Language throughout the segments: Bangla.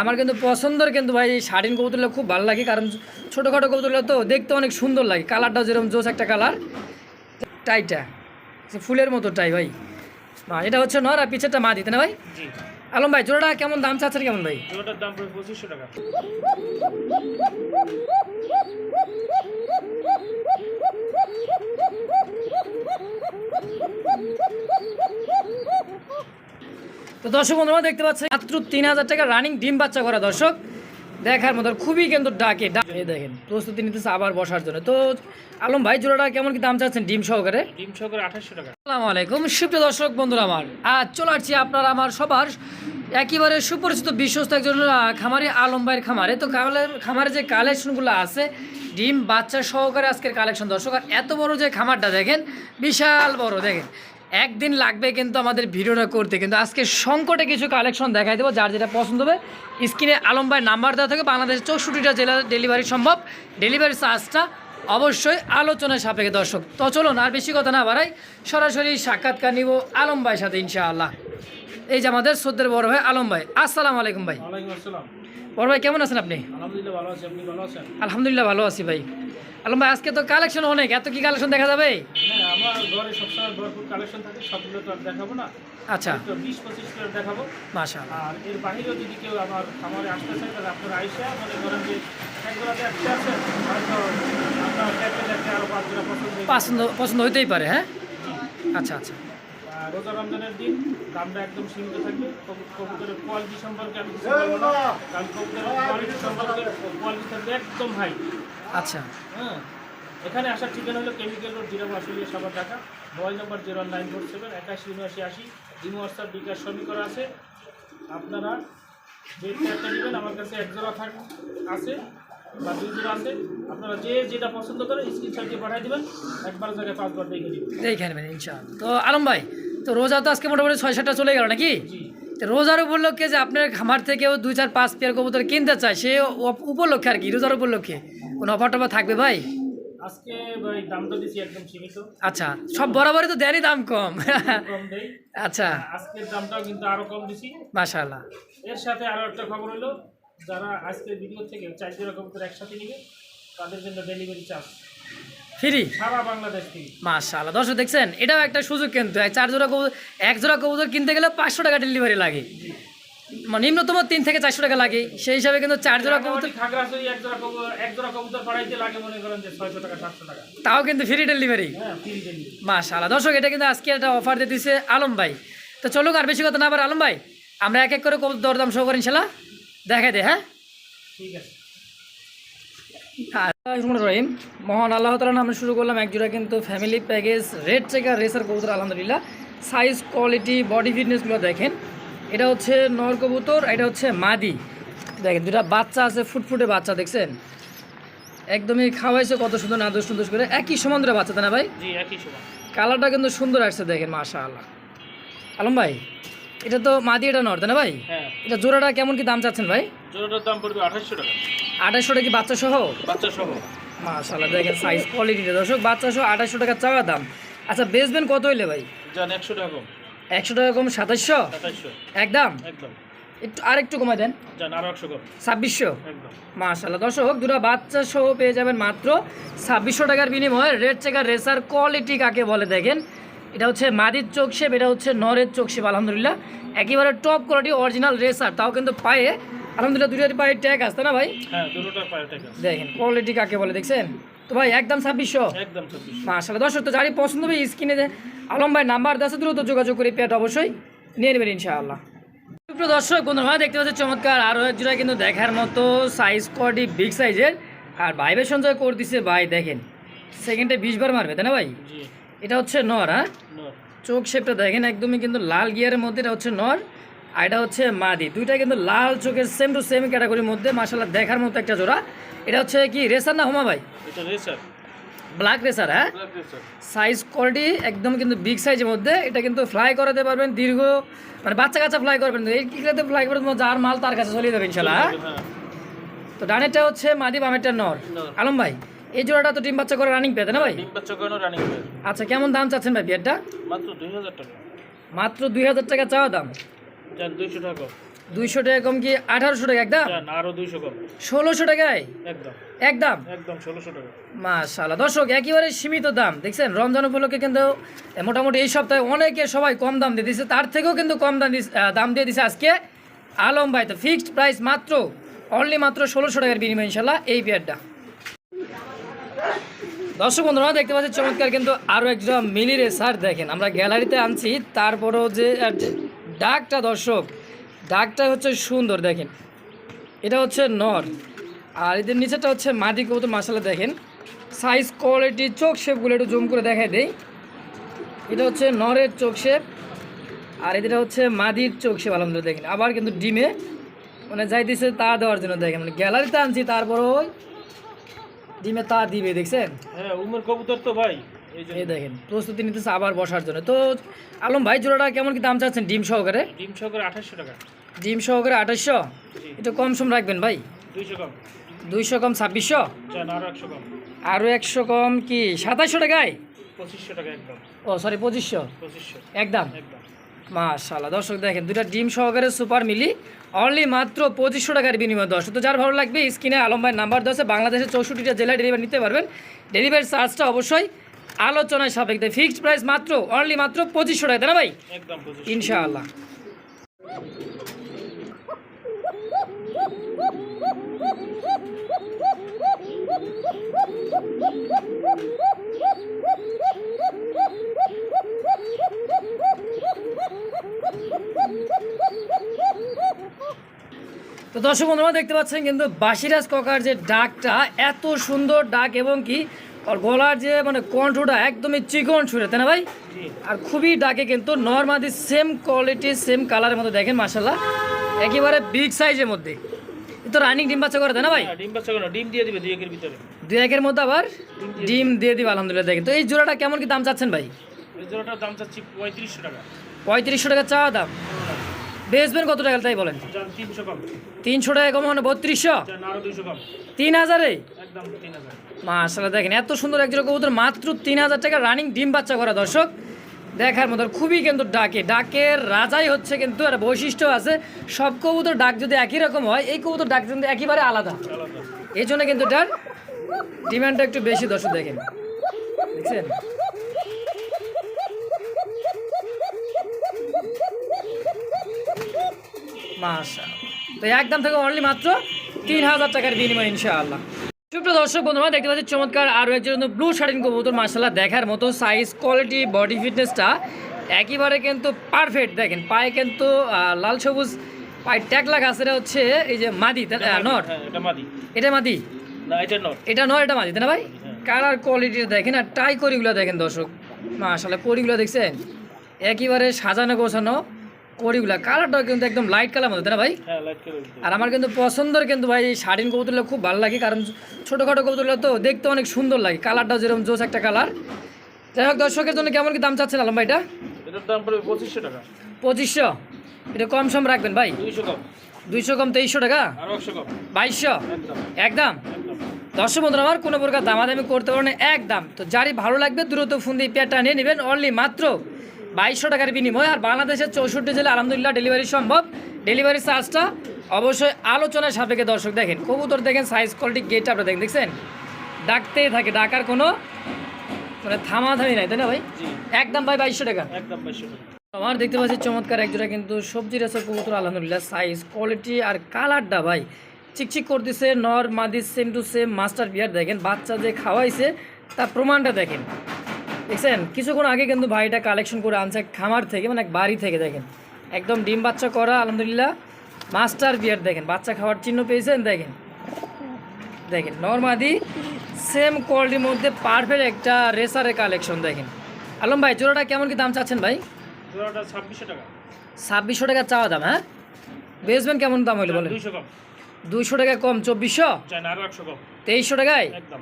আমার কিন্তু পছন্দের কিন্তু ভাই এই শাড়িন কবুতরগুলো খুব ভালো লাগে কারণ ছোটোখাটো কবুতরগুলো তো দেখতে অনেক সুন্দর লাগে। কালারটাও যেরকম জোস একটা কালার টাইটা ফুলের মতো টাই ভাই। বা এটা হচ্ছে নর আর পিছেরটা মা দিতে না ভাই? আলম ভাই জোড়াটা কেমন দাম চাচ্ছেন কেমন ভাই? জোড়াটার দাম পড়বে পঁচিশশো টাকা। তো দর্শক বন্ধুরা দেখতে পাচ্ছেন মাত্র তিন হাজার টাকা রানিং ডিম বাচ্চা করা দর্শক। দেখার মতো খুবই কিন্তু ডাকে। ডাকে দেখেন প্রস্তুতি নিতেছে আবার বসার জন্য। তো আলম ভাই জোড়াটা কেমন কি দাম চাচ্ছেন ডিম সহকারে? ডিম সহকারে আঠাশশো টাকা। আসসালামু আলাইকুম। সুপ্রিয় দর্শক বন্ধুরা আমার আজ চলে আসছি আপনার আমার সবার একেবারে সুপরিচিত বিশ্বস্ত একজন খামারি আলম ভাইয়ের খামারে। তো খামারের খামারে যে কালেকশনগুলো আছে ডিম বাচ্চা সহকারে আজকের কালেকশন দর্শক আর এত বড় যে খামারটা দেখেন বিশাল বড় দেখেন। একদিন লাগবে কিন্তু আমাদের ভিডিওটা করতে কিন্তু আজকে সংকটে কিছু কালেকশন দেখাই দেবো যার যেটা পছন্দ হবে স্ক্রিনে আলম ভাই নাম্বার দেওয়া থাকে বাংলাদেশের চৌষট্টিটা জেলা ডেলিভারি সম্ভব ডেলিভারি চার্জটা অবশ্যই আলোচনায় সাপেক্ষে দর্শক। তো চলুন আর বেশি কথা না বাড়াই সরাসরি সাক্ষাৎকার নিব আলম ভাইয়ের সাথে ইনশাআল্লাহ। এই যে আমাদের সদ্যের বড় ভাই আলম ভাই আসসালামু আলাইকুম ভাই। বড় ভাই কেমন আছেন আপনি? আলহামদুলিল্লাহ ভালো আছি আপনি ভালো আছেন? আলহামদুলিল্লাহ ভালো আছি ভাই। আলম ভাই আজকে তো কালেকশন অনেক এত কি কালেকশন দেখা যাবে? হ্যাঁ আমার ঘরে সবসময় ভরপুর কালেকশন থাকে সবগুলো তো দেখাবো না। আচ্ছা। তো বিশ পঁচিশ করে দেখাবো। আর এর বাইরেও যদি কেউ আমার খামারে আসতে চায় তাহলে আপনার আইসা মনে করেন যে পছন্দ পছন্দ হইতেই পারে হ্যাঁ? আচ্ছা আচ্ছা। রোজা রমজানের দিন দামটা একদম সীমিত থাকবে। কবু- কবুতরের কোয়ালিটি সম্পর্কে আমি কিছু বলব না কারণ কবুতরের কোয়ালিটি সম্পর্কে কোয়ালিটি থাকবে একদম হাই আচ্ছা। হ্যাঁ এখানে আসার ঠিকানা হলো কেমিক্যাল রোড জিরা Ashulia Savar Dhaka. Mobile number zero nine four seven একাশি উনআশি আশি। ইমো হোয়াটসঅ্যাপ বিকাশ করা আছে। আপনারা যে ট্যাবটা নেবেন আমার কাছে এক জোড়া থাক আছে বা দুই জোড়া আছে। আপনারা যে যেটা পছন্দ করেন স্ক্রিনশট দিয়ে পাঠিয়ে দেবেন। একবার জায়গায় পাঁচবার দেখে দিবেন দেখে নেবেন ইনশাআল্লাহ। তো আলম ভাই তো রোজা তো আজকে মোটামুটি ছয় সাতটা চলে গেল নাকি? রোজার উপলক্ষে যে আপনার খামার থেকেও দুই চার পাঁচ পেয়ার কবুতর কিনতে চায় সে উপ- উপলক্ষে আর কি রোজার উপলক্ষে? কোনো অফার টফার থাকবে ভাই? আজকে ভাই দামটা দিচ্ছি একদম সীমিত। আচ্ছা সব বরাবরই তো দেনই দাম কম। কম দেই। আচ্ছা। আজকের দামটাও কিন্তু আরও কম দিছি। মাশাআল্লাহ। এর সাথে আরও একটা খবর হলো যারা আজকের ভিডিও থেকে চার জোড়া কবুতর একসাথে নিবে তাদের জন্য ডেলিভারি চার্জ ফ্রি সারা বাংলাদেশ থেকে মাশাআল্লাহ। দর্শক দেখছেন এটাও একটা সুযোগ কিন্তু চার জোড়া কবুতর এক জোড়া কবুতর কিনতে গেলে পাঁচশো টাকা ডেলিভারি লাগে। মানে নিম্নতম তিন থেকে চারশো টাকা লাগে। সেই হিসাবে কিন্তু চার জোড়া কবুতর করেন তাও কিন্তু ফ্রি ডেলিভারি মাশাআল্লাহ। দর্শক এটা কিন্তু আজকে একটা অফার দিয়ে দিচ্ছে আলম ভাই। তো চলুক আর বেশি কথা না আবার আলম ভাই আমরা এক এক করে কবুতর দরদাম সহ করি ইনশাল্লাহ দেখাই দে হ্যাঁ? ঠিক আছে। রহিম। মহান আল্লাহ তালা আমরা শুরু করলাম এক জোড়া কিন্তু family package red checker racer কবুতর আলহামদুলিল্লাহ। সাইজ কোয়ালিটি বডি ফিটনেসগুলো দেখেন। এটা হচ্ছে নর কবুতর এটা হচ্ছে মাদি। দেখেন দুটা বাচ্চা আছে ফুটফুটে বাচ্চা দেখছেন? একদমই খাওয়াইছে কত সুন্দর নাদুস সুন্দর করে। একই সমান বাচ্চা তাই না ভাই? জি একই সময় কালারটা কিন্তু সুন্দর আসছে দেখেন মাশা আল্লাহ আলম ভাই এটা তো মাদি এটা নর তাই না ভাই? হ্যাঁ। এটা জোড়াটা কেমন কি দাম চাচ্ছেন ভাই? জোড়াটার দাম পড়বে আঠাশশো টাকা। আঠাশশোটা কি বাচ্চা সহ? বাচ্চা সহ। মাশাল্লাহ দেখেন সাইজ কোয়ালিটিটা দর্শক বাচ্চা সহ আঠাশশো টাকা চাওয়া দাম। আচ্ছা বেচবেন কত হইলে ভাই? যান একশো টাকা একশো টাকা কম সাতাশশো? একদম? একটু আর একটু কমাই দেন ছাব্বিশশো? একদম। মাশাল্লাহ দর্শক দুটো বাচ্চা সহ পেয়ে যাবেন মাত্র ছাব্বিশশো টাকার বিনিময়ে। রেড চেকার রেসার কোয়ালিটি কাকে বলে দেখেন? এটা হচ্ছে মাদির চোখ শেপ এটা হচ্ছে নরের চোখ শেপ আলহামদুলিল্লাহ। একেবারে টপ কোয়ালিটি অরিজিনাল রেসার তাও কিন্তু পায়ে। আলহামদুলিল্লাহ দুটোর পায়ে ট্যাগ আসতে না ভাই? হ্যাঁ দেখেন কোয়ালিটি কাকে বলে দেখছেন? তো ভাই একদম ছাব্বিশশো। একদম মাশাল্লাহ দর্শক তো যারই পছন্দ হবে স্ক্রিনে আলম ভাই নাম্বার দেওয়া দ্রুত যোগাযোগ করে পেট অবশ্যই নিয়ে নেবেন ইনশাআল্লাহ। সুপ্রিয় দর্শক বন্ধুরা দেখতে পাচ্ছি চমৎকার আরও এক জোড়া কিন্তু দেখার মতো সাইজ কোয়ালিটি বিগ সাইজের আর ভাইবের সঞ্চয় করে দিচ্ছে ভাই দেখেন সেকেন্ডে বিশ বার মারবে তাই না ভাই? এটা হচ্ছে নর হ্যাঁ? চোখ শেপটা দেখেন একদমই কিন্তু লাল গিয়ারের মধ্যে এটা হচ্ছে নর। আর এটা হচ্ছে মাদি। দুইটা কিন্তু লাল চোখের সেম টু সেম ক্যাটাগরির মধ্যে মাসাল্লাহ দেখার মতো একটা জোড়া। এটা হচ্ছে কি রেসার না হোমা ভাই? এটা রেসার ব্ল্যাক রেসার হ্যাঁ? সাইজ কোয়ালিটি একদম কিন্তু বিগ সাইজের মধ্যে। এটা কিন্তু ফ্লাই করাতে পারবেন দীর্ঘ মানে বাচ্চা কাচ্চা ফ্লাই করবেন এই কিলাতে ফ্লাই করে যার মাল তার কাছে চলে যাবে ইনশাল্লাহ তো ডানেরটা হচ্ছে মাদি বামেরটা নর। নর। আলম ভাই এই জোড়াটা তো ডিম বাচ্চা করে রানিং পেতে না ভাই? ডিম বাচ্চা করানো রানিং আচ্ছা কেমন দাম চাচ্ছেন ভাই বিয়ারটা? মাত্র দুই হাজার টাকা। মাত্র দুই হাজার টাকা চাওয়া দাম। যান দুইশো টাকা কম। দুইশো টাকা কম কি আঠারোশো টাকা একদম? আরও দুইশো কম। ষোলোশো টাকায়? একদম। একদম? একদম ষোলোশো টাকা। মাশাল্লাহ দর্শক একেবারে সীমিত দাম দেখছেন? রমজান উপলক্ষে কিন্তু মোটামুটি এই সপ্তাহে অনেকে সবাই কম দাম দিয়ে দিচ্ছে তার থেকেও কিন্তু কম দাম দাম দিয়ে দিছে আজকে আলম ভাই। তো ফিক্সড প্রাইস মাত্র অনলি মাত্র ষোলোশো টাকার বিনিময় ইনশাল্লাহ এই পেয়ারটা দর্শক বন্ধুরা দেখতে পাচ্ছি চমৎকার কিন্তু আরও একজন মিলি রেসার দেখেন। আমরা গ্যালারিতে আনছি তারপরেও যে ডাকটা দর্শক ডাকটা হচ্ছে সুন্দর, দেখেন। এটা হচ্ছে নর, আর এদের নিচেটা হচ্ছে মাদি কবুতর মাসালা দেখেন। সাইজ কোয়ালিটি চোখ শেপগুলো একটু জুম করে দেখাই দেই। এটা হচ্ছে নরের চোখ শেপ, আর এটা হচ্ছে মাদির চোখ শেপ, আলহামদুলিল্লাহ, দেখেন। আবার কিন্তু ডিমে মানে যাইতেছে তা দেওয়ার জন্য, দেখেন। মানে গ্যালারিতে আনছি তারপরও ডিমে তা দিবে, দেখছেন? হ্যাঁ উমর কবুতর তো ভাই। এই দেখেন প্রস্তুতি নিতেছে আবার বসার জন্য। তো আলম ভাই জোড়াটা কেমন কি দাম চাচ্ছেন ডিম সহকারে? ডিম সহকারে আঠাশশো টাকা। ডিম সহকারে আঠাশশো? জি। একটু কম সম রাখবেন ভাই। দুইশো কম। দুইশো কম ছাব্বিশশো? আরও একশো কম। কি? সাতাশশো টাকায়? পঁচিশশো টাকা একদম। ও সরি পঁচিশশো? পঁচিশশো। একদম? মাশাল্লাহ দর্শক দেখেন দুটা ডিম সহকারে সুপার মিলি অনলি মাত্র পঁচিশশো টাকার বিনিময় দর্শক তো যার ভালো লাগবে স্ক্রিনে আলম ভাইয়ের নাম্বার দেওয়া আছে বাংলাদেশের চৌষট্টিটা জেলায় ডেলিভারি নিতে পারবেন। ডেলিভারি চার্জটা অবশ্যই আলোচনায় সাপেক্ষে ফিক্সড প্রাইস মাত্র অনলি মাত্র পঁচিশশো টাকা তাই না ভাই? ইনশাআল্লাহ। তো দর্শক বন্ধুরা দেখতে পাচ্ছেন কিন্তু বাসিরাজ ককার যে ডাকটা এত সুন্দর ডাক এবং কি ওর গলার যে মানে কণ্ঠটা একদমই চিকন ছুড়ে তাই না ভাই? আর খুবই ডাকে কিন্তু নর্মালি সেম কোয়ালিটি সেম কালারের মধ্যে দেখেন মাসাল্লাহ একেবারে বিগ সাইজের মধ্যে। তো রানিং ডিম বাচ্চা করে তাই না ভাই? হ্যাঁ, ডিম বাচ্চা কেন ডিম দিয়ে দিবে দুই একের ভিতরে। দুই একের মধ্যে আবার ডিম দিয়ে দিবে। আলহামদুলিল্লাহ। দেখেন তো এই জোড়াটা কেমন কি দাম চাচ্ছেন ভাই? এই জোড়াটার দাম চাচ্ছি পঁয়ত্রিশশো টাকা। পঁয়ত্রিশশো টাকা চাওয়া দাম। বেচবেন কত টাকা তাই বলেন? তিনশো টাকা কম মানে বত্রিশশো? তিন হাজারে? তিন দেখেন এত সুন্দর একজন কবুতর মাত্র তিন হাজার টাকা রানিং ডিম বাচ্চা করা দর্শক। দেখার মতো খুবই কিন্তু ডাকে। ডাকের রাজাই হচ্ছে কিন্তু একটা বৈশিষ্ট্য আছে সব কবুতর ডাক যদি একই রকম হয় এই কবুতর ডাক কিন্তু একেবারে আলাদা। আলাদা। এই জন্য কিন্তু এটার ডিমান্ডটা একটু বেশি দর্শক দেখেন। দেখছেন? মাশা তো একদম থেকে অনলি মাত্র তিন হাজার টাকার বিনিময় ইনশাআল্লাহ। সুপ্রিয় দর্শক বন্ধুরা দেখতে পাচ্ছি চমৎকার আরও একজন ব্লু শার্টিন কবুতর মার্শাল্লাহ দেখার মতো সাইজ কোয়ালিটি বডি ফিটনেসটা একেবারে কিন্তু পারফেক্ট দেখেন পায়ে কিন্তু লাল সবুজ পায়ে ট্যাগ লাগা আছে এটা হচ্ছে এই যে মাদি নট? হ্যাঁ এটা মাদি। এটা মাদি? নয় এটা মাঝে তাই না ভাই? কালার কোয়ালিটি দেখেন আর টাই করিগুলো দেখেন দর্শক। মাশাল্লাহ করিগুলো দেখছেন? একেবারে সাজানো গোছানো করিগুলা কালারটাও কিন্তু একদম লাইট কালার মতো তাই না ভাই? হ্যাঁ আর আমার কিন্তু পছন্দের কিন্তু ভাই এই শাড়িন কবুতরগুলো খুব ভালো লাগে কারণ ছোটোখাটো কবুতরগুলো তো দেখতে অনেক সুন্দর লাগে। কালারটাও যেরকম জোস একটা কালার যাই হোক দর্শকের জন্য কেমন কি দাম চাচ্ছেন আলম ভাইটা এটার দাম পড়বে পঁচিশশো টাকা। পঁচিশশো? এটা কম সম রাখবেন ভাই? দুইশো কম। দুইশো কম তেইশশো টাকা? আরও একশো কম। বাইশশো? একদম। একদম? একদম। দর্শক বন্ধুরা আমার কোনো প্রকার দামাদামি করতে পারেন এক দাম তো যারই ভালো লাগবে দ্রুত ফোন দিয়ে পেয়ারটা নিয়ে নেবেন অনলি মাত্র বাইশশো টাকার বিনিময় আর বাংলাদেশের চৌষট্টি জেলা আলহামদুলিল্লাহ ডেলিভারি সম্ভব। ডেলিভারি চার্জটা অবশ্যই আলোচনার সাপেক্ষে দর্শক দেখেন। কবুতর দেখেন সাইজ কোয়ালিটি গেট আপনারা দেখেন দেখছেন? ডাকতেই থাকে ডাকার কোনো মানে থামাথামি নাই তাই না ভাই? একদম ভাই বাইশশো টাকা। একদম বাইশশো টাকা। আমার দেখতে পাচ্ছি চমৎকার একজোড়া কিন্তু সবজি রেসের কবুতর আলহামদুলিল্লাহ সাইজ কোয়ালিটি আর কালারটা ভাই চিকচিক করতেছে নর মাদি সেম টু সেম মাস্টার বিয়ার দেখেন বাচ্চা যে খাওয়াইছে তার প্রমাণটা দেখেন। দেখছেন? কিছুক্ষণ আগে কিন্তু ভাইটা কালেকশন করে আনছে খামার থেকে মানে এক বাড়ি থেকে দেখেন। একদম ডিম বাচ্চা করা আলহামদুলিল্লাহ। মাস্টার বিয়ার দেখেন। বাচ্চা খাওয়ার চিহ্ন পেয়েছেন দেখেন। দেখেন নর্মাদি সেম কোয়ালিটির মধ্যে পারফেক্ট একটা রেসারের কালেকশন দেখেন। আলম ভাই জোড়াটা কেমন কি দাম চাচ্ছেন ভাই? জোড়াটা ছাব্বিশশো টাকা। ছাব্বিশশো টাকা চাওয়া দাম হ্যাঁ? বেচবেন কেমন দাম হইল বলেন? দুইশো টাকা কম চব্বিশশো? তেইশশো টাকায়? একদম।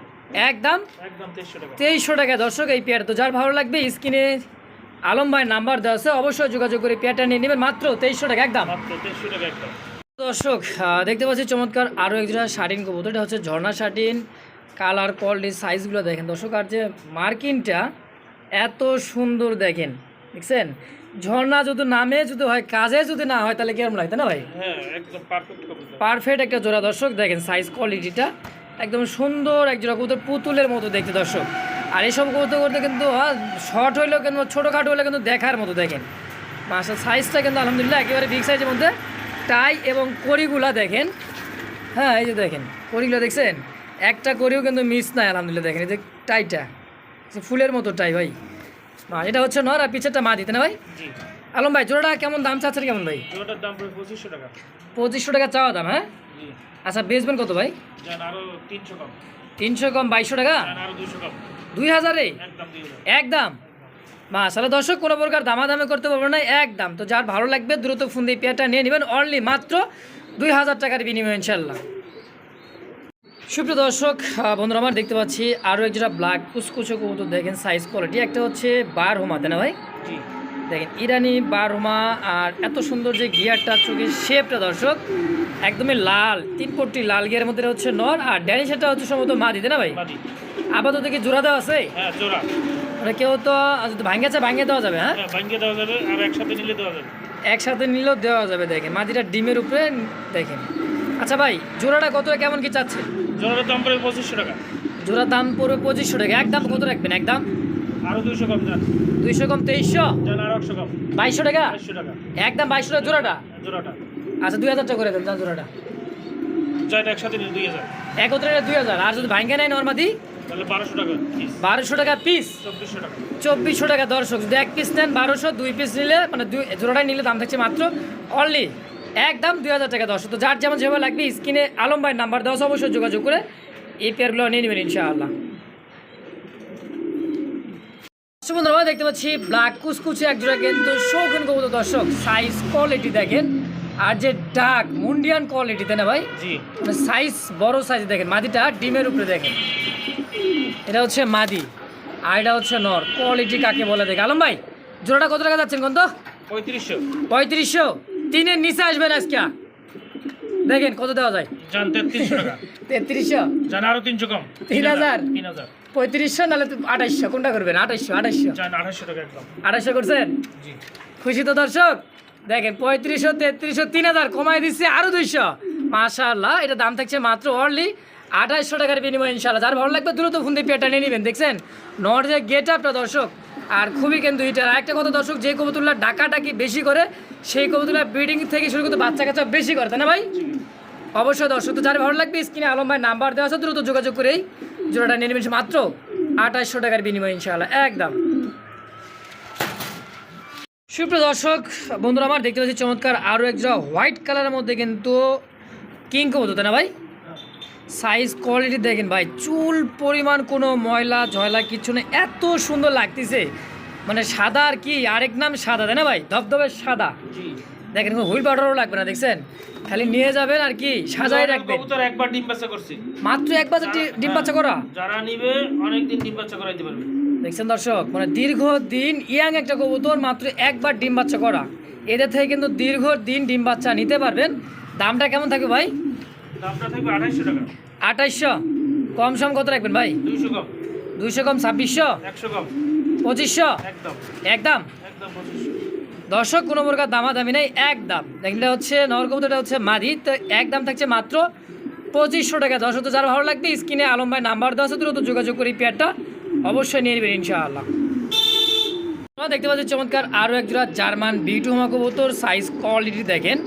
একদম? তেইশশো টাকা। দর্শক এই পেয়ার তো যার ভালো লাগবে স্ক্রিনে আলম ভাই নাম্বার দেওয়া আছে অবশ্যই যোগাযোগ করে পেয়ারটা নিয়ে নেবেন। মাত্র তেইশশো টাকা একদম? দর্শক দেখতে পাচ্ছি চমৎকার আরও একজোড়া শার্টিন কবুতর। এটা হচ্ছে ঝর্ণা শার্টিন কালার কোয়ালিটি সাইজগুলো দেখেন। দর্শক আর যে মার্কিনটা এত সুন্দর দেখেন দেখছেন? ঝর্ণা যদি নামে যদি হয় কাজে যদি না হয় তাহলে কীরকম লাগবে না ভাই? হ্যাঁ পারফেক্ট পারফেক্ট একটা জোড়া। দর্শক দেখেন সাইজ কোয়ালিটিটা একদম সুন্দর এক জোড়া কবুতর পুতুলের মতো দেখতে দর্শক। আর এইসব কবুতর করতে কিন্তু শর্ট হইলেও কিন্তু ছোটোখাটো হলে কিন্তু দেখার মতো দেখেন। মাসার সাইজটা কিন্তু আলহামদুলিল্লাহ একেবারে বিগ সাইজের মধ্যে। টাই এবং কড়িগুলা দেখেন। হ্যাঁ এই যে দেখেন কড়িগুলো দেখছেন? একটা কড়িও কিন্তু মিস নাই আলহামদুলিল্লাহ দেখেন এই যে টাইটা। ফুলের মতো টাই ভাই। মা এটা হচ্ছে নর আর পিছেরটা মা দিতে না ভাই? আলম ভাই জোড়াটা কেমন দাম চাচ্ছেন কেমন ভাই? জোড়াটার দাম পঁচিশশো টাকা। পঁচিশশো টাকা চাওয়া দাম হ্যাঁ? আচ্ছা বেচবেন কত ভাই? তিনশো কম। বাইশশো টাকা? দুই হাজারে? একদম আসলে দর্শক কোনো প্রকার দামাদামি করতে পারব না একদম। তো যার ভালো লাগবে দ্রুত ফোন দিয়ে পেয়ারটা নিয়ে নেবেন অনলি মাত্র দুই হাজার টাকার বিনিময় ইনশাল্লাহ সুপ্রিয় দর্শক বন্ধুরা আমার দেখতে পাচ্ছি আরও একজোড়া ব্ল্যাক কুচকুচো কবুতর। দেখেন সাইজ কোয়ালিটি একটা হচ্ছে বার হোমা তাই না ভাই? দেখেন ইরানি বার হোমা আর এত সুন্দর যে গিয়ারটা চোখের শেপটা দর্শক একদমই লাল তিন পট্টি লাল গিয়ার মধ্যে হচ্ছে নর আর ড্যানি সেটা হচ্ছে সম্ভবত মা দিতে না ভাই? আপাতত কি জোড়া দেওয়া আছে? হ্যাঁ জোড়া। মানে কেউ তো যদি ভাঙ্গে দেওয়া যাবে হ্যাঁ? হ্যাঁ ভাঙ্গে দেওয়া যাবে আর একসাথে নিলে দেওয়া যাবে। একসাথে নিলেও দেওয়া যাবে দেখেন। মাটিটা ডিমের উপরে দেখেন। আচ্ছা ভাই জোড়াটা কত কেমন কি চাচ্ছে জোড়াটার দাম পড়বে পঁচিশশো টাকা। জোড়ার দাম পড়বে পঁচিশশো টাকা। একদম কত রাখবেন? একদম আরও দুশো কম যান। দুইশো কম তেইশশো? বাইশশো টাকা? টাকা। একদম বাইশশো টাকা জোড়াটা? জোড়াটা। আচ্ছা দুই হাজার টাকা করে দেন জোড়াটা। একসাথে দুই হাজার। একত্রে দুই হাজার আর যদি ভাঙ্গে নেয় নর্মাদি বারোশো টাকা পিস চব্বিশশো টাকা। দর্শক যদি এক পিস নেন বারোশো দুই পিস নিলে মানে দুই জোড়াটাই নিলে দাম থাকছে মাত্র অনলি একদম দুই হাজার টাকা দর্শক। তো যার যেমন যেভাবে লাগবে স্ক্রিনে আলম ভাই নাম্বার দেওয়া অবশ্যই যোগাযোগ করে এই পেয়ারগুলো নিয়ে নেবেন ইনশাআল্লাহ। দেখতে পাচ্ছি ব্ল্যাক কুচকুচে এক জোড়া কিন্তু শৌখিন কবুতর দর্শক সাইজ কোয়ালিটি দেখেন। আর যে ডাক মুন্ডিয়ান কোয়ালিটি তাই না ভাই? জি। মানে সাইজ বড় সাইজ দেখেন মাদিটা ডিমের উপরে দেখেন। এটা হচ্ছে মাদি আর এটা হচ্ছে নর। কোয়ালিটি কাকে বলে দেখে? আলম ভাই জোড়াটা কত টাকা যাচ্ছেন কোন তো? পঁয়ত্রিশশো। পঁয়ত্রিশশো। তিনের নিচে আসবেন আজকে? দেখেন কত দেওয়া যায়? তেত্রিশশো টাকা। তেত্রিশশো? যান আরও তিনশো কম। তিন হাজার? তিন হাজার। পঁয়ত্রিশশো নাহলে কোনটা করবেন? আঠাশশো টাকা একদম। আঠাইশশো করছেন? খুশি তো দর্শক? দেখেন পঁয়ত্রিশশো, তেত্রিশশো, তিন হাজার কমাই দিচ্ছে আরও দুইশো। মাশাআল্লাহ, এটা দাম থাকছে মাত্র অনলি আঠাইশশো টাকার বিনিময় ইনশাল্লাহ যার ভালো লাগবে দ্রুত ফোন দিয়ে পেটা নিয়ে নেবেন, দেখছেন? নর যে গেট আপটা দর্শক, আর খুবই কিন্তু হিটার। একটা কথা দর্শক, যে কবুতুল্লাহ ডাকাটাকি বেশি করে, সেই কবুতুল্লাহ ব্রিডিং থেকে শুরু করতে বাচ্চা কাচ্চা বেশি করে, তাই না ভাই? অবশ্যই দর্শক, তো যার ভালো লাগবে স্ক্রিনে আলম ভাই নাম্বার দেওয়া আছে, দ্রুত যোগাযোগ করেই জোড়াটা নিয়ে নেবেন মাত্র আঠাইশশো টাকার বিনিময় ইনশাআল্লাহ। একদম। সুপ্রিয় দর্শক বন্ধুরা আমার দেখতে পাচ্ছি চমৎকার আরও এক জোড়া হোয়াইট কালারের মধ্যে কিন্তু কিং কবুতর তাই না ভাই? সাইজ কোয়ালিটি দেখেন ভাই চুল পরিমাণ কোনো ময়লা ঝয়লা কিছু নেই এত সুন্দর লাগতেছে। মানে সাদা আর কি আরেক নাম সাদা তাই না ভাই? ধবধবে সাদা। দেখেন কোনো হুইল পাউডারও লাগবে না দেখছেন? খালি নিয়ে যাবেন আর কি সাজাই রাখবেন। কবুতর একবার ডিম বাচ্চা করছি। মাত্র এক ডিম বাচ্চা করা? যারা নিবে অনেক দিন ডিম বাচ্চা করাইতে পারবে। দেখছেন দর্শক মানে দীর্ঘ দিন ইয়াং একটা কবুতর মাত্র একবার ডিম বাচ্চা করা। এদের থেকে কিন্তু দীর্ঘ দিন ডিম বাচ্চা নিতে পারবেন। দামটা কেমন থাকবে ভাই? দামটা থাকবে আঠাইশশো টাকা। আঠাইশশো? কম সম কত রাখবেন ভাই? দুইশো কম। দুইশো কম ছাব্বিশশো? একশো কম। পঁচিশশো? একদম। দর্শক কোনো প্রকার দামাদামি নেই একদম। দেখেন এটা হচ্ছে নগর কবুতরটা হচ্ছে মাদি তো একদম থাকছে মাত্র পঁচিশশো টাকা। দর্শক তো যারা ভালো লাগবে স্ক্রিনে আলম ভাই নাম্বার দেওয়া আছে দ্রুত যোগাযোগ করি পেয়ারটা অবশ্যই নিয়ে নেবেন ইনশাআল্লাহ। আমরা দেখতে পাচ্ছি চমৎকার আরও এক জোড়া জার্মান বিউটি হোমা কবুতর সাইজ কোয়ালিটি দেখেন।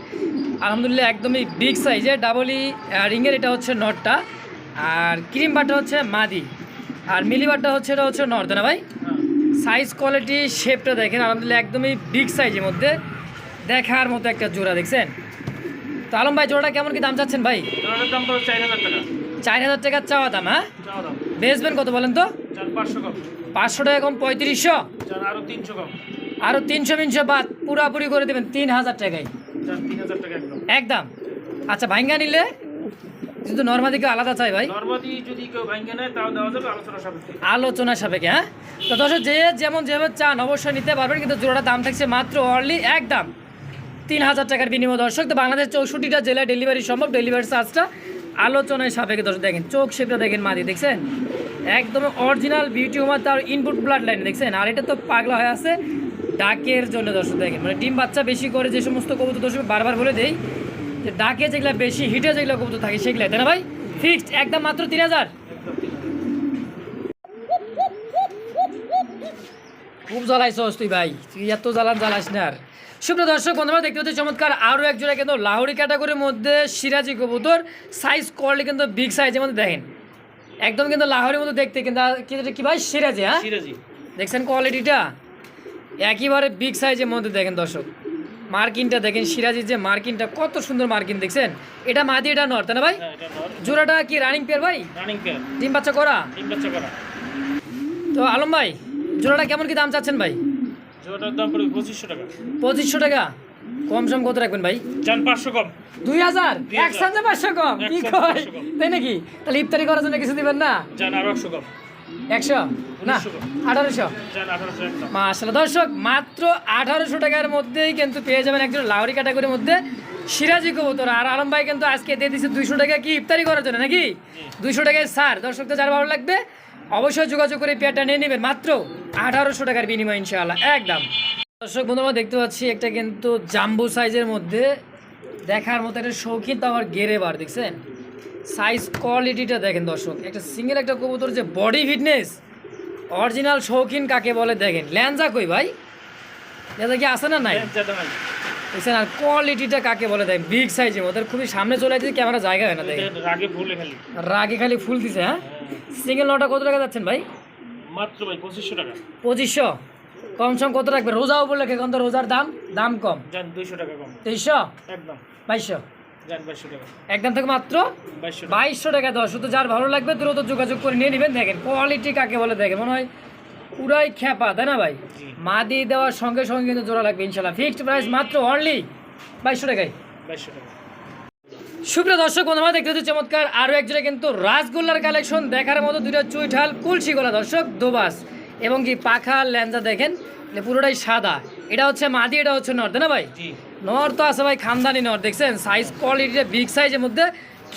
আলহামদুলিল্লাহ একদমই বিগ সাইজের ডাবলি রিংয়ের এটা হচ্ছে নটটা আর ক্রিম বারটা হচ্ছে মাদি। আর মিলি বারটা হচ্ছে এটা হচ্ছে নর্থ না ভাই? সাইজ কোয়ালিটি শেপটা দেখেন আলহামদুলিল্লাহ একদমই বিগ সাইজের মধ্যে দেখার মতো একটা জোড়া দেখছেন? তো আলম ভাই জোড়াটা কেমন কি দাম চাচ্ছেন ভাই? চার হাজার টাকা। চার হাজার টাকার চাওয়া দাম হ্যাঁ? বেচবেন কত বলেন তো? পাঁচশো টাকা কম পঁয়ত্রিশশো? আরও তিনশো কম। আরও তিনশো তিনশো বাদ পুরাপুরি করে দেবেন তিন হাজার টাকায়। একদম। আচ্ছা ভাঙ্গা নিলে? শুধু নর্মাদিকে আলাদা চাই ভাই। যদি কেউ ভাঙ্গে নেয় তাও দেওয়া যাবে আলোচনা সাপেক্ষে। আলোচনা সাপেক্ষে হ্যাঁ? তো দর্শক যে যেমন যেভাবে চান অবশ্যই নিতে পারবেন কিন্তু জোড়াটার দাম থাকছে মাত্র অনলি একদম। তিন হাজার টাকার বিনিময় দর্শক তো বাংলাদেশ চৌষট্টিটা জেলায় ডেলিভারি সম্ভব ডেলিভারি চার্জটা আলোচনায় সাপেক্ষে দর্শক দেখেন, চোখ শেপটা দেখেন মাদি, দেখছেন? একদম অরিজিনাল বিউটি হোমার তার ইনপুট ব্লাড লাইন দেখছেন? আর এটা তো পাগলা হয়ে আছে, ডাকের জন্য দর্শক দেখেন। মানে ডিম বাচ্চা বেশি করে যে সমস্ত কবুতর দর্শক বারবার বলে দেই, যে ডাকে যেগুলো বেশি, হিটে যেগুলো কবুতর থাকে সেগুলো তাই না ভাই? ফিক্সড একদম মাত্র তিন হাজার। একদম তিন হাজার। খুব জ্বালাইছ তুই ভাই, তুই এত জ্বালান জ্বালাস না আর। সুপ্রিয় দর্শক বন্ধুরা দেখতে পাচ্ছি চমৎকার আরও এক জোড়া কিন্তু লাহোরি ক্যাটাগরির মধ্যে সিরাজি কবুতর। সাইজ কোয়ালিটি কিন্তু বিগ সাইজের মধ্যে দেখেন। একদম কিন্তু লাহোরির মধ্যে দেখতে কিন্তু কি ভাই? সিরাজি হ্যাঁ? সিরাজি। দেখছেন কোয়ালিটিটা একেবারে বিগ সাইজের মধ্যে দেখেন দর্শক। মার্কিনটা দেখেন সিরাজির যে মার্কিনটা কত সুন্দর মার্কিন দেখছেন? এটা মাদি এটা নর তাই না ভাই? হ্যাঁ জোড়াটা কি রানিং পেয়ার ভাই? রানিং পেয়ার ডিম বাচ্চা করা? তিন বাচ্চা করা। তো আলম ভাই জোড়াটা কেমন কি দাম চাচ্ছেন ভাই? জোড়াটার দাম পড়বে পঁচিশশো টাকা। পঁচিশশো টাকা? কম সম কত রাখবেন ভাই? চান পাঁচশো কম। দুই হাজার। একসাথে পাঁচশো কম? কি কয়? তাই নাকি? তাহলে ইফতারি করার জন্য কিছু দিবেন না? চান আরও একশো কম। একশো? না। আঠারোশো? দর্শক মাত্র আঠারোশো টাকার মধ্যেই কিন্তু পেয়ে যাবেন একজন লাউরি ক্যাটাগরির মধ্যে সিরাজি কবুতর। আর আলম ভাই কিন্তু আজকে দিয়ে দিচ্ছে দুইশো টাকা কি ইফতারি করার জন্য নাকি? দুইশো টাকায় সার। দর্শকদের যার ভালো লাগবে অবশ্যই যোগাযোগ করে পেয়ারটা নিয়ে নেবেন। মাত্র আঠারোশো টাকার বিনিময় ইনশাআল্লাহ, একদম। দর্শক, বন্ধুরা, দেখতে পাচ্ছি একটা কিন্তু জাম্বু সাইজের মধ্যে দেখার মতো একটা শৌখিন তো আবার গেরে বার, দেখছেন? সাইজ কোয়ালিটিটা দেখেন দর্শক। একটা সিঙ্গেল একটা কবুতর যে বডি ফিটনেস অরিজিনাল শৌখিন কাকে বলে দেখেন? ল্যাঞ্জা কই ভাই? ল্যাঞ্জা কি আছে না নাই। দেখছেন আর কোয়ালিটিটা কাকে বলে দেখেন বিগ সাইজের ওদের খুবই সামনে চলে আসছে ক্যামেরা জায়গা হয় না এটা রাগে ভুলে খালি। রাগে খালি ফুল দিছে হ্যাঁ? সিঙ্গেল নটা কত টাকা যাচ্ছেন ভাই? মাত্র ভাই পঁচিশশো টাকা। পঁচিশশো? কম সম কত রাখবে রোজাও বললে এখন তো রোজার দাম দাম কম। দুইশো টাকা কম। তেইশশো? একদম। বাইশশো? একদম থেকে মাত্র? বাইশশো টাকা। দশ। শুধু যার ভালো লাগবে দ্রুত যোগাযোগ করে নিয়ে নেবেন। দেখেন কোয়ালিটি কাকে বলে দেখেন? মনে হয় পুরাই খ্যাপা তাই না ভাই? জি। মাদি দেওয়ার সঙ্গে সঙ্গে কিন্তু জোড়া লাগবে ইনশাল্লাহ ফিক্সড প্রাইস মাত্র অনলি বাইশশো টাকায়। বাইশশো টাকা। সুপ্রিয় দর্শক বন্ধুরা দেখতে হচ্ছে চমৎকার আরও একজোড়া কিন্তু রাসগোল্লার কালেকশন দেখার মতো দুটো চুইঠাল কুলসি গোলা দর্শক দোবাস এবং কি পাখা ল্যাঞ্জা দেখেন মানে পুরোটাই সাদা। এটা হচ্ছে মাদি এটা হচ্ছে নর্থ না ভাই? নর তো আছে ভাই খানদানি নর দেখছেন? সাইজ কোয়ালিটিটা বিগ সাইজের মধ্যে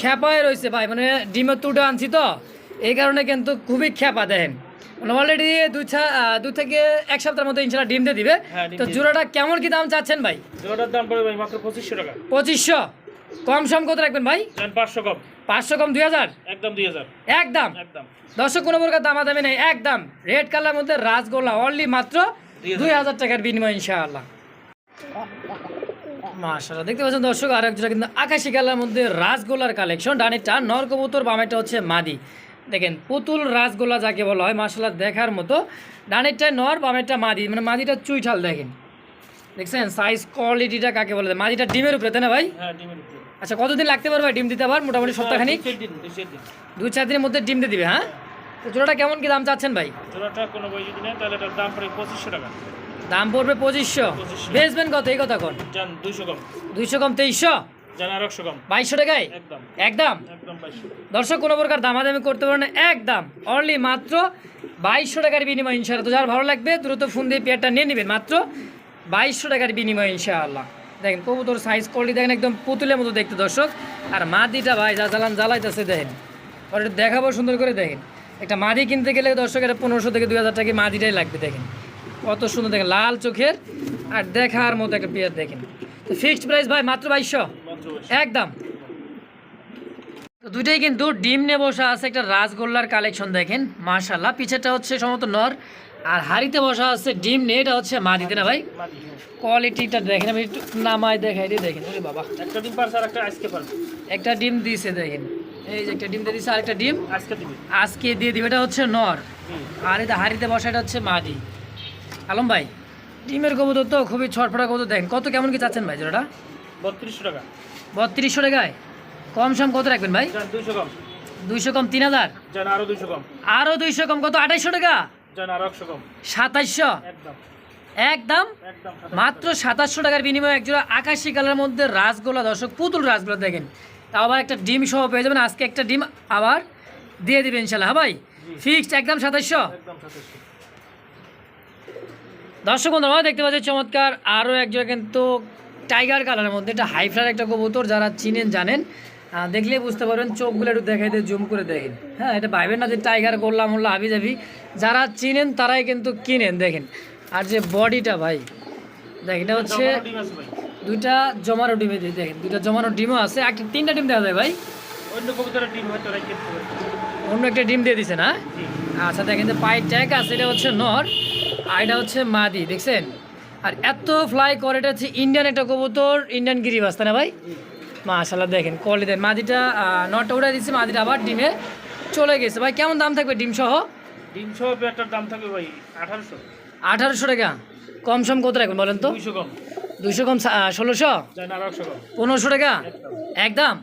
খ্যাপায় রয়েছে ভাই মানে ডিমের তুটা আনছি তো। এই কারণে কিন্তু খুবই খ্যাপা দেখেন। অলরেডি দুই থেকে এক সপ্তাহের মধ্যে ইনশাল্লাহ ডিম দিয়ে দিবে। হ্যাঁ, তো জোড়াটা কেমন কি দাম চাচ্ছেন ভাই? জোড়াটার দাম পড়বে ভাই মাত্র পঁচিশশো টাকা। পঁচিশশো। কম সম কত রাখবেন ভাই? পাঁচশো কম। পাঁচশো কম দুই হাজার? একদম দুই হাজার। একদম। একদম। কোনো প্রকার দামাদামি নেই একদম। রেড কালার মধ্যে রাসগোল্লা অনলি মাত্র দুই হাজার। টাকার বিনিময় ইনশাআল্লাহ। মাশাআল্লাহ দেখতে পাচ্ছেন দর্শক আর একজোড়া কিন্তু আকাশি কালার মধ্যে রাসগোল্লার কালেকশন ডানেরটা নর কবুতর বামেরটা হচ্ছে মাদি। দেখেন পুতুল রাসগোল্লা যাকে বলা হয় মাশাআল্লাহ দেখার মতো। ডানেরটা নর বামেরটা মাদি মানে মাদিটা চুইঠাল দেখেন। দেখছেন? সাইজ কোয়ালিটিটা কাকে বলে? মাদিটা ডিমের উপরে তাই না ভাই? হ্যাঁ ডিমের উপরে। আচ্ছা কতদিন লাগতে পারবে ডিম দিতে আবার? মোটামুটি চার দুই দিন দুই চার দিনের মধ্যে ডিম দিয়ে দিবে হ্যাঁ? তো জোড়াটা কেমন কি দাম চাচ্ছেন ভাই? জোড়াটা কোনো বই যদি নেয় তাহলে এটার দাম পড়ে পঁচিশশো টাকা। দাম পড়বে পঁচিশশো। 2500 বেচবেন কত? এই কথা কোন। দুইশো কম। দুইশো কম তেইশশো? বাইশশো টাকায়? একদম। দর্শক কোনো প্রকার দামাদামি করতে পারবেন একদম। অনলি মাত্র বাইশশো টাকার বিনিময় ইনশাআল্লাহ। তো যার ভালো লাগবে দ্রুত ফোন দিয়ে পেয়ারটা নিয়ে নেবেন। মাত্র বাইশশো টাকার বিনিময় ইনশাআল্লাহ। দেখেন কবুতর সাইজ কোয়ালিটি দেখেন একদম পুতুলের মতো দেখতে দর্শক। আর মাদিটা ভাই যা জ্বালান জ্বালাইতেছে দেখেন। এটা দেখাবো সুন্দর করে দেখেন। একটা মাদি কিনতে গেলে দর্শক এটা পনেরোশো থেকে দুই হাজার টাকা মাদিটাই লাগবে দেখেন। কত সুন্দর দেখেন লাল চোখের আর দেখার মতো একটা পেয়ার দেখেন। তো ফিক্সড প্রাইস ভাই মাত্র বাইশশো। একদম। তো দুইটাই কিন্তু ডিম নিয়ে বসা আছে একটা রাজগোল্লার কালেকশন দেখেন মার্শাল্লাহ পিছেরটা হচ্ছে সমস্ত নর আর হাড়িতে বসা আছে ডিম নিয়ে এটা হচ্ছে মা দিতে না ভাই। কোয়ালিটিটা দেখেন আমি একটু নামায় দেখাই দিয়ে দেখেন। ওরে বাবা। একটা ডিম পারছে আর একটা আজকে পারবে একটা ডিম দিয়েছে দেখেন। এই যে একটা ডিম দিয়ে দিয়েছে আরেকটা ডিম। আজকে দিবি। আজকে দিয়ে দিবে এটা হচ্ছে নর। আর এটা হাড়িতে বসা এটা হচ্ছে মাদি। আলম ভাই ডিমের কবুতর তো খুবই ছটফটা কবুতর দেখেন। কত কেমন কি চাচ্ছেন ভাই জোড়াটা? বত্রিশশো টাকা। বত্রিশশো টাকায়? কম সম কত রাখবেন ভাই? দুইশো কম। দুইশো কম তিন হাজার? আরও দুইশো কম। আরও দুইশো কম কত? আঠাইশশো টাকা? আরও সাতাইশশো? একদম। মাত্র সাতাশশো টাকার বিনিময়ে একজোড়া আকাশি কালার মধ্যে রাসগোলা দর্শক পুতুল রাসগোলা দেখেন। তাও আবার একটা ডিম সহ পেয়ে যাবেন। আজকে একটা ডিম আবার দিয়ে দিবেন ইনশাল্লাহ হ্যাঁ ভাই? ফিক্সড একদম সাতাশশো দর্শক বন্ধু আমরা দেখতে পাচ্ছি চমৎকার আরও একজন কিন্তু টাইগার কালারের মধ্যে। এটা হাইফ্লার একটা কবুতর যারা চিনেন জানেন। দেখলে বুঝতে পারবেন চোখগুলো একটু দেখাই দিয়ে জুম করে দেখেন। হ্যাঁ এটা ভাইবেন না যে টাইগার করলাম মোল্লা হাবি যাবি যারা চিনেন তারাই কিন্তু কিনেন দেখেন। আর যে বডিটা ভাই দেখ এটা হচ্ছে দুইটা জমানো ডিমে দেখেন দুইটা জমানো ডিমও আছে। একটা তিনটা ডিম দেওয়া যায় ভাই? অন্য কবুতরের ডিম হয়তো অন্য একটা ডিম দিয়ে দিছে না? আচ্ছা দেখেন যে পায়ের ট্যাগ আছে এটা হচ্ছে নর আর এটা হচ্ছে মাদি দেখছেন? আর এত ফ্লাই করে এটা হচ্ছে ইন্ডিয়ান একটা কবুতর ইন্ডিয়ান গিরিবাস তাই না ভাই? মাশাল্লাহ দেখেন কোয়ালিটি দেন মাদিটা নটটা উড়ে দিচ্ছে মাদিটা আবার ডিমে চলে গেছে। ভাই কেমন দাম থাকবে ডিম সহ? ডিম সহ পেয়ারটার দাম থাকবে ভাই আঠারোশো। আঠারোশো টাকা। কম সম কত রাখবেন বলেন তো? দুইশো কম। দুইশো কম ষোলোশো? পনেরোশো টাকা? একদম। একদম?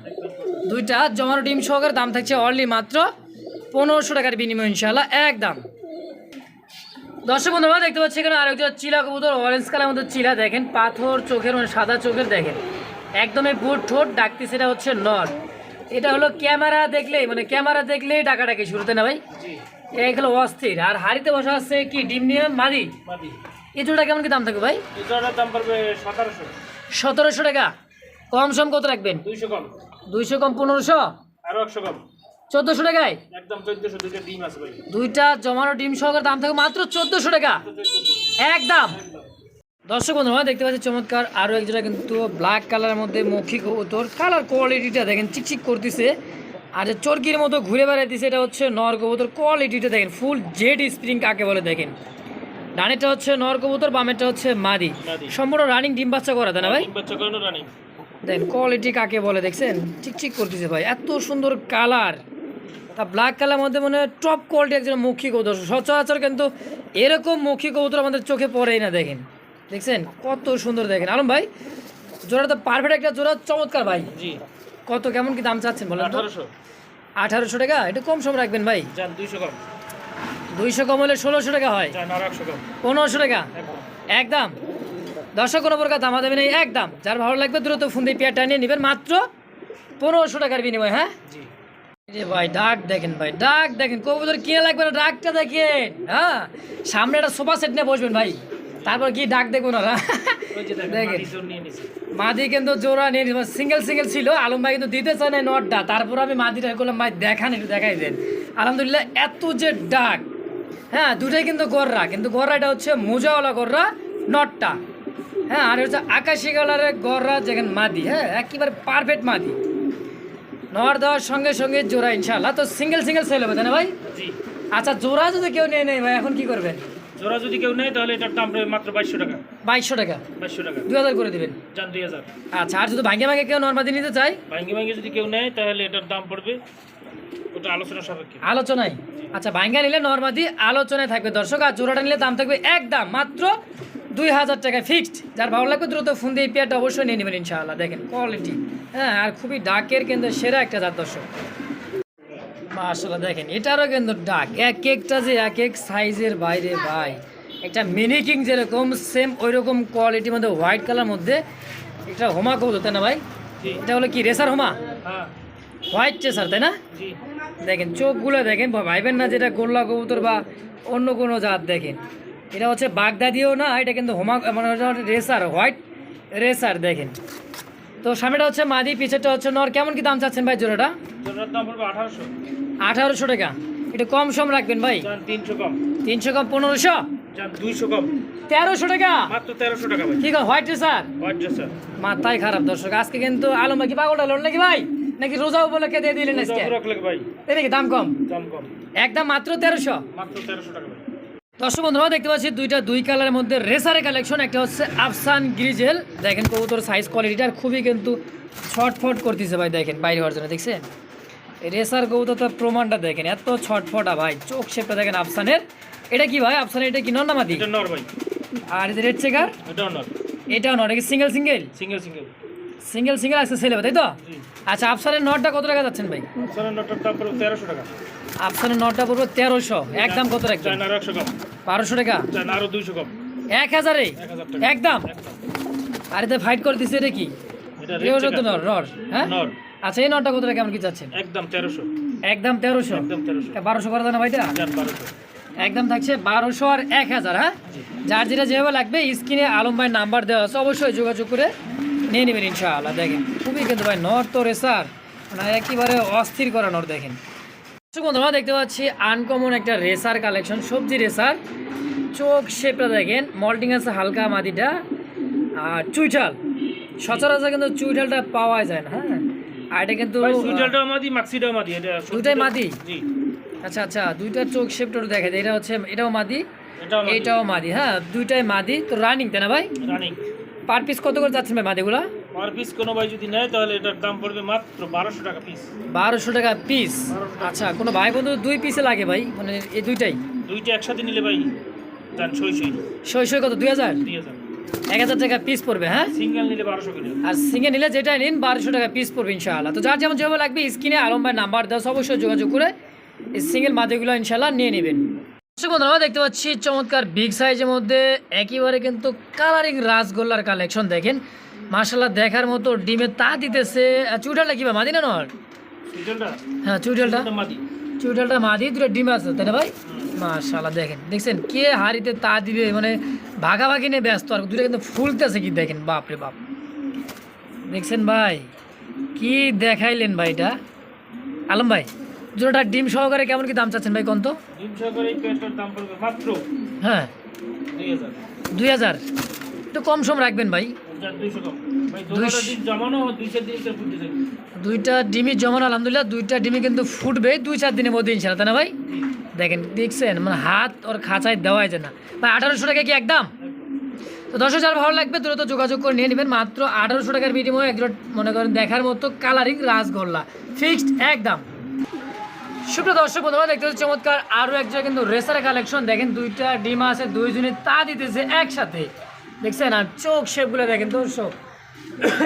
দুইটা জমানো ডিম সহকারে দাম থাকছে অনলি মাত্র পনেরোশো টাকার বিনিময় ইনশাল্লাহ একদম। দর্শক বন্ধুরা দেখতে পাচ্ছি এখানে আরেকটা চিলা কবুতর অরেঞ্জ কালার মধ্যে চিলা দেখেন পাথর চোখের মানে সাদা চোখের দেখেন। একদমই বুট ঠোঁট ডাকতে সেটা হচ্ছে নর। এটা হলো ক্যামেরা দেখলেই মানে ক্যামেরা দেখলেই ডাকাডাকি শুরুতে না ভাই? এগুলো অস্থির। আর হাড়িতে বসা আছে কি ডিম নিয়ে? মাদি? এই জোড়া কেমন কি দাম থাকবে ভাই? দাম পড়বে সতেরোশো। সতেরোশো টাকা। কম সম কত রাখবেন? দুইশো কম। দুইশো কম পনেরোশো? আরও একশো কম। চোদ্দোশো টাকায়? একদম চোদ্দশো দুইটা ডিম আছে ভাই। দুইটা জমানো ডিম সহকারে দাম থাকে মাত্র চোদ্দোশো টাকা। একদম। দর্শক বন্ধুরা দেখতে পাচ্ছি চমৎকার আরও এক জোড়া কিন্তু ব্ল্যাক কালারের মধ্যে মৌখিক কবুতর কালার কোয়ালিটিটা দেখেন চিকচিক করতেছে। আর যে চরকির মতো ঘুরে বেড়াইতেছে এটা হচ্ছে নর কবুতর। কোয়ালিটিটা দেখেন ফুল জেড স্প্রিং কাকে বলে দেখেন। ডানেরটা হচ্ছে নর কবুতর বামেরটা হচ্ছে মাদি। সম্পূর্ণ রানিং ডিম বাচ্চা করা তাই না ভাই? দেন কোয়ালিটি কাকে বলে দেখছেন? চিকচিক করতেছে ভাই এত সুন্দর কালার তা ব্ল্যাক কালার মধ্যে মনে হয় টপ কোয়ালিটি একজন মৌখিক কবুতর। সচরাচর কিন্তু এরকম মৌখিক কবুতর আমাদের চোখে পড়েই না দেখেন। দেখছেন? কত সুন্দর দেখেন। আলম ভাই জোড়া তো পারফেক্ট একটা জোড়া চমৎকার ভাই। জি। কত কেমন কি দাম চাচ্ছেন বলেন আঠারোশো। আঠারোশো টাকা? একটু কম সম রাখবেন ভাই। দুইশো কম। দুইশো কম হলে ষোলোশো টাকা হয়। পনেরোশো টাকা? একদম। দর্শক কোনো প্রকার দামা দেবেন এই একদম। যার ভালো লাগবে দ্রুত ফোন দিয়ে পেয়ারটা নিয়ে নেবেন। মাত্র পনেরোশো টাকার বিনিময় হ্যাঁ? ভাই ডাক দেখেন ভাই ডাক দেখেন। কবুতর কিনে লাগবে না ডাকটা দেখেন হ্যাঁ? সামনে একটা সোফা সেট নিয়ে বসবেন ভাই। তারপর কি ডাক দেখেন নিছে। মাদি কিন্তু জোড়া নিয়ে সিঙ্গেল সিঙ্গেল ছিল। আলম ভাই কিন্তু দিতে চায় না নটটা। তারপর আমি মাদিটা করলাম ভাই দেখান একটু দেখাই দেন। আলহামদুলিল্লাহ এত যে ডাক হ্যাঁ দুটাই কিন্তু গররা। কিন্তু গররাটা হচ্ছে মোজাওয়ালা গররা নটটা। হ্যাঁ আর হচ্ছে আকাশি কালারের গররা যেখানে মাদি হ্যাঁ একেবারে পারফেক্ট মাদি। নর দেওয়ার সঙ্গে সঙ্গে জোড়া ইনশাল্লাহ তো সিঙ্গেল সিঙ্গেল সেল হবে না ভাই? আচ্ছা জোড়া যদি কেউ নেই নেই ভাই এখন কি করবেন? জোড়া যদি কেউ নেয় তাহলে এটার দাম মাত্র বাইশশো টাকা। বাইশশো টাকা? বাইশশো টাকা। দুই হাজার করে দিবেন? যান দুই হাজার। আচ্ছা আর যদি ভাঙ্গে ভাঙ্গে কেউ নর্মাদি নিতে চাই ভাঙ্গি ভাঙ্গি যদি কেউ নেয় তাহলে এটার দাম পড়বে ওটা আলোচনা সাপেক্ষে। আলোচনায়? আচ্ছা ভাঙ্গা নিলে নর্মাদি আলোচনায় থাকবে। দর্শক আর জোড়াটা নিলে দাম থাকবে একদম মাত্র দুই হাজার টাকা ফিক্সড যার ভালো লাগবে দ্রুত ফোন দিয়ে পেয়ারটা অবশ্যই নিয়ে নেবেন ইনশাআল্লাহ। দেখেন কোয়ালিটি হ্যাঁ আর খুবই ডাকের কিন্তু সেরা একটা জাত দর্শক। মাশাআল্লাহ দেখেন এটারও কিন্তু ডাক এক একটা যে এক এক সাইজের বাইরে ভাই। একটা মিনিকিং যেরকম সেম ওই রকম কোয়ালিটির মধ্যে হোয়াইট কালার মধ্যে এটা হোমা কবুতর তাই না ভাই? এটা হলো কি রেসার হোমা হ্যাঁ। হোয়াইট চেসার তাই না? দেখেন চোখগুলো দেখেন ভাইবেন না যেটা গোল্লা কবুতর বা অন্য কোনো জাত দেখেন। এটা হচ্ছে বাগদাদিও না এটা কিন্তু হোমা মানে রেসার হোয়াইট রেসার দেখেন। তো সামনেটা হচ্ছে মাদি পিছেরটা হচ্ছে নর। কেমন কি দাম চাচ্ছেন ভাই জোড়াটা? জোড়ার দাম পড়বে আঠারোশো। আঠারোশো টাকা। একটু কম সম রাখবেন ভাই। তিনশো কম। তিনশো কম পনেরোশো? দুইশো কম। তেরোশো টাকা? মাত্র তেরোশো টাকা ভাই। কি কম হোয়াইট রেসার? হোয়াইট ড্রেসার মাথায় খারাপ দর্শক আজকে কিন্তু আলম ভাই কি নাকি ভাই? নাকি রোজা উপলক্ষে দিয়ে দিলেন আজকে? রাখলে ভাই। এই নাকি দাম কম। দাম কম। একদম মাত্র তেরোশো? মাত্র তেরোশো টাকা দর্শক বন্ধুরা দেখতে পাচ্ছি দুইটা দুই কালারের মধ্যে রেসারের কালেকশন একটা হচ্ছে আফসান গ্রিজেল দেখেন কবুতর সাইজ কোয়ালিটিটা খুবই কিন্তু ছটফট করতেছে ভাই দেখেন বাইরে হওয়ার জন্য দেখছেন? রেসার কবুতর তার প্রমাণটা দেখেন এত ছটফটা ভাই চোখ শেপটা দেখেন আফসানের এটা কি ভাই? আফসানের এটা কি এটা নর আর এই রেড চেকার এটাও নর। এটা কি single single single single single single আসছে সেলে তাই তো? আচ্ছা আফসানের নটটা কত টাকা যাচ্ছেন ভাই? সোনার নটার দাম পড়বে তেরোশো টাকা। আফসানের নটটা পড়বে তেরোশো। একদম কত আরও একশো কম বারোশো টাকা? আরও দুইশো কম। এক হাজারে? একদম? আর এতে ফাইট করে দিচ্ছে এটা কি? এটা এও red যত checker। নর নর হ্যাঁ? আচ্ছা এই নটটা কত টাকা কেমন কি চাচ্ছেন একদম তেরোশো। একদম তেরোশো? একদম তেরোশো। বারোশো করে দেন ভাইটা। বারোশো। একদম থাকছে বারোশো আর এক হাজার হ্যাঁ? যার যেটা যেভাবে লাগবে স্ক্রিনে আলম ভাই নাম্বার দেওয়া আছে অবশ্যই যোগাযোগ করে নিয়ে নেবেন ইনশাআল্লাহ। দেখেন খুবই কিন্তু ভাই নর তো রেসার মানে একেবারে অস্থির করা নর দেখেন। দর্শক বন্ধুরা দেখতে পাচ্ছি আনকমন একটা রেসার কালেকশন সবজি রেসার চোখ শেপটা দেখেন মল্টিং আছে হালকা মাদিটা আর চুইঠাল। সচরাচর কিন্তু চুইঠালটা পাওয়া যায় না হ্যাঁ? আর এটা কিন্তু মাদি মাক্সিটাও মাদি এটা দুইটাই মাদি? জি। আচ্ছা আচ্ছা দুইটা চোখ শেপটা দেখা যায় এটা হচ্ছে এটাও মাদি? এটাও মাদি। হ্যাঁ দুইটাই মাদি। তো রানিং তাই না ভাই? রানিং পার পিস কত করে যাচ্ছেন ভাই মাদিগুলা? পার পিস কোনো ভাই যদি নেয় তাহলে এটার দাম পড়বে মাত্র বারোশো টাকা পিস বারোশো টাকা পিস আচ্ছা কোনো ভাই বন্ধু দুই পিসে লাগে ভাই? মানে এই দুইটাই? দুইটা একসাথে নিলে ভাই যান ছয় ছয় সই সই কত দুই হাজার? দুই হাজার। এক হাজার টাকা পিস পড়বে হ্যাঁ? সিঙ্গেল নিলে বারোশো আর সিঙ্গে নিলে যেটাই নিন বারোশো টাকা পিস পড়বে ইনশাআল্লাহ। তো যার যেমন যেভাবে লাগবে স্ক্রিনে আলম ভাই নাম্বার দেওয়া অবশ্যই যোগাযোগ করে এই সিঙ্গেল মাদেগুলো ইনশাআল্লাহ নিয়ে নেবেন। বন্ধুরা, আমরা দেখতে পাচ্ছি চমৎকার বিগ সাইজের মধ্যে একেবারে কিন্তু কালারিং রাসগোল্লার কালেকশন দেখেন। মার্শাল্লাহ দেখার মতো ডিমে তা দিতেছে। চুইটালটা কি ভাই মাদি না নর? হ্যাঁ চুইটালটা এটা মাদি। চুইটালটা মাদি দুটো ডিম আছে তাই না ভাই? মার্শাল্লাহ দেখেন দেখছেন কে হাড়িতে তা দিবে মানে ভাগাভাগি নিয়ে ব্যস্ত আর দুটো কিন্তু ফুলতেছে কি দেখেন বাপ রে বাপ। দেখছেন ভাই কি দেখাইলেন ভাই এটা? আলম ভাই জোড়াটা ডিম সহকারে কেমন কি দাম চাচ্ছেন ভাই কন্ত ডিম সহকারে দাম পড়বে মাত্র হ্যাঁ। দুই হাজার। দুই হাজার। একটু কম সম রাখবেন ভাই। দুটো ডিম জমানো দুইটা আলহামদুলিল্লাহ দুইটা ডিমই কিন্তু ফুটবে দুই চার দিনের মধ্যে ইনশাল্লাহ তাই না ভাই? দেখেন দেখছেন মানে হাত ওর খাঁচায় দেওয়াই যায় না। ভাই আঠারোশো টাকা কি একদম? তো দশ হাজার ভালো লাগবে দ্রুত যোগাযোগ করে নিয়ে নেবেন। মাত্র আঠারোশো টাকার বিনিময়ে একজন মনে করেন দেখার মতো কালারিং রাসগোল্লা। ফিক্সড একদম। সুপ্রিয় দর্শক বন্ধুরা দেখতে পাচ্ছি চমৎকার আরও একজন কিন্তু রেসার কালেকশন। দেখেন দুইটা ডিম আছে দুইজনে তা দিতেছে একসাথে। দেখছেন? আর চোখ শেপগুলো দেখেন দর্শক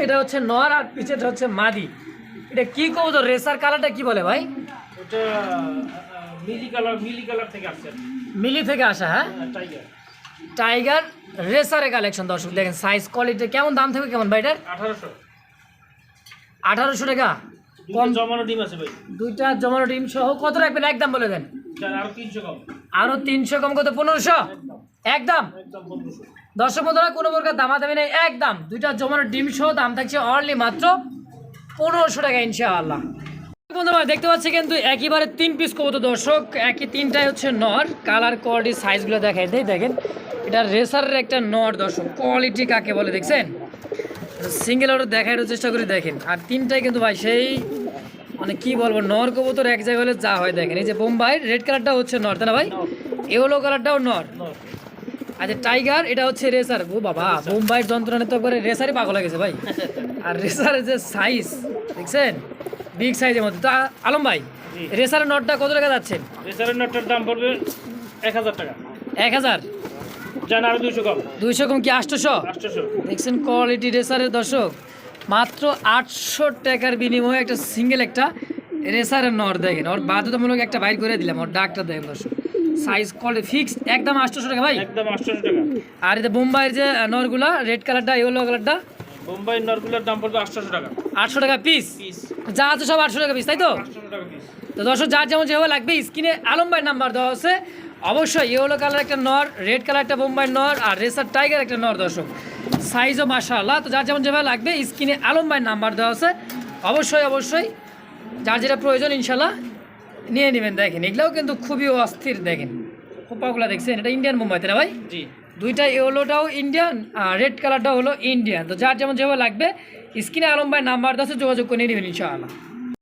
এটা হচ্ছে নর আর পিছেটা হচ্ছে মাদি। এটা কি কবো রেসার কালারটা কি বলে ভাই? ওটা মিলি কালার মিলি কালার থেকে আসছে। মিলি থেকে আসা হ্যাঁ? টাইগার টাইগার রেসারের কালেকশন দর্শক দেখেন সাইজ কোয়ালিটি কেমন দাম থাকবে কেমন ভাই এটার? আঠারোশো। আঠারোশো টাকা। কম জমানো ডিম আছে ভাই। দুইটা জমানো ডিম সহ কত রাখবেন? একদম বলে দেন। আরও তিনশো কম। আরও তিনশো কম কত? পনেরোশো? একদম। একদম পনেরোশো। দর্শক বন্ধুরা, কোনো প্রকার দামা দামাদামি নেই, একদম। দুইটা জমানো ডিম সহ দাম থাকছে অনলি মাত্র পনেরোশো টাকা, ইনশাআল্লাহ। বন্ধুরা, দেখতে পাচ্ছি কিন্তু একইবারে তিন পিস কবতো দর্শক। একই তিনটাই হচ্ছে নর কালার কোয়ালিটি সাইজগুলো দেখাই দেই, দেখেন। এটা রেসারের একটা নর, দর্শক। কোয়ালিটি কাকে বলে, দেখছেন? সিঙ্গেল অর্ডার দেখার চেষ্টা করে, দেখেন। আর তিনটাই কিন্তু ভাই সেই মানে কি বলব, নর কবুতর এক জায়গায় হলে যা হয়, দেখেন। এই যে বোম্বাই রেড কালারটা হচ্ছে নর, তাই না ভাই? ইয়েলো কালারটাও নর। আচ্ছা টাইগার এটা হচ্ছে রেসার ও বাবা বোম্বাইয়ের যন্ত্রণা তো একবারে রেসারই পাগল হয়ে গেছে ভাই। আর রেসারের যে সাইজ দেখছেন? বিগ সাইজের মধ্যে। তো আলম ভাই রেসারের নটটা কত টাকা যাচ্ছেন রেসারের নটটার দাম পড়বে এক হাজার টাকা। এক হাজার? আরও দুইশো কম। দুইশো কম কি আটশোশো আটশোশো দেখছেন কোয়ালিটি রেসারের দর্শক। মাত্র আটশো টাকার বিনিময়ে একটা সিঙ্গেল একটা রেসারের নর দেখেন। ওর বাধ্যতামূলক একটা বাইর করে দিলাম ওর ডাকটা দেখেন দর্শক। সাইজ কোয়ালিটি ফিক্স একদম আটশোশো টাকা ভাই। একদম আটশোশো টাকা। আর এটা বোম্বাইয়ের যে নরগুলা রেড কালারটা ইয়েলো কালারটা বোম্বাই নরগুলোর দাম পড়বে আটশোশো টাকা। আটশো টাকা পিস যা আছে সব আটশো টাকা পিস তাই তো? আটশোশো টাকা পিস তো দর্শক যার যেমন যেভাবে লাগবে স্ক্রিনে আলম ভাই নাম্বার দেওয়া আছে। অবশ্যই ইয়েলো কালার একটা নর রেড কালার একটা বোম্বাই নর আর রেসার টাইগার একটা নর দর্শক। সাইজও মাশাআল্লাহ। তো যার যেমন যেভাবে লাগবে স্ক্রিনে আলম ভাই নাম্বার দেওয়া আছে। অবশ্যই অবশ্যই যার যেটা প্রয়োজন ইনশাল্লাহ নিয়ে নেবেন দেখেন। এগুলাও কিন্তু খুবই অস্থির দেখেন। খোপাগুলো দেখছেন? এটা ইন্ডিয়ান মুম্বাই তাই না ভাই? জি। দুইটা ইয়েলোটাও ইন্ডিয়ান আর রেড কালারটাও হলো ইন্ডিয়ান তো যার যেমন যেভাবে লাগবে স্ক্রিনে আলম ভাই নাম্বার দশে যোগাযোগ করে নিয়ে নেবেন ইনশাআল্লাহ।